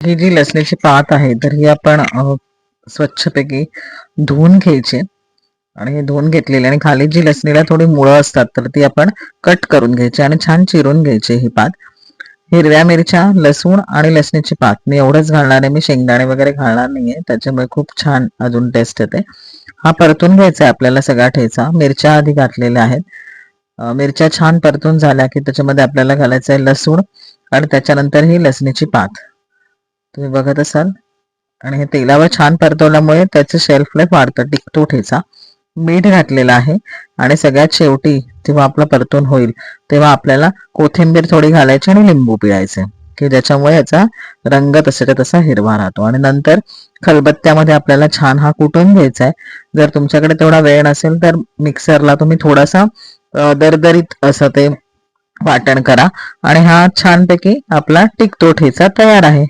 ही जी लसणीची पात आहे तर ही आपण स्वच्छपैकी धुवून घ्यायची. आणि हे धुवून घेतलेली आणि खाली जी लसणीला थोडी मुळं असतात तर ती आपण कट करून घ्यायची आणि छान चिरून घ्यायची ही पात. हिरव्या मिरच्या लसूण आणि लसणीची पात. मी एवढंच घालणार आहे मी शेंगदाणे वगैरे घालणार नाहीये त्याच्यामुळे खूप छान अजून टेस्ट येते. हा परतून घ्यायचा आहे आपल्याला सगळा ठेचा. मिरच्या आधी घातलेल्या आहेत. मिरच्या छान परतून झाल्या की त्याच्यामध्ये आपल्याला घालायचं आहे लसूण आणि त्याच्यानंतर ही लसणीची पात. तुम्ही बघत असाल. आणि हे तेलावर छान परतवल्यामुळे त्याचं शेल्फ लाईफ वाढतं. टिकतो ठेचा. मीठ घातलेलं आहे. आणि सगळ्यात शेवटी जेव्हा आपलं परतून होईल तेव्हा आपल्याला कोथिंबीर थोडी घालायची आणि लिंबू पिळायचे. की ज्याच्यामुळे याचा रंग तसाच्या तसा हिरवा राहतो. आणि नंतर खलबत्त्यामध्ये आपल्याला छान हा कुटून घ्यायचा आहे. जर तुमच्याकडे तेवढा वेळ नसेल तर मिक्सरला तुम्ही थोडासा दरदरीत असं ते वाटण करा. आणि हा छानपैकी आपला टिकतो ठेचा तयार आहे.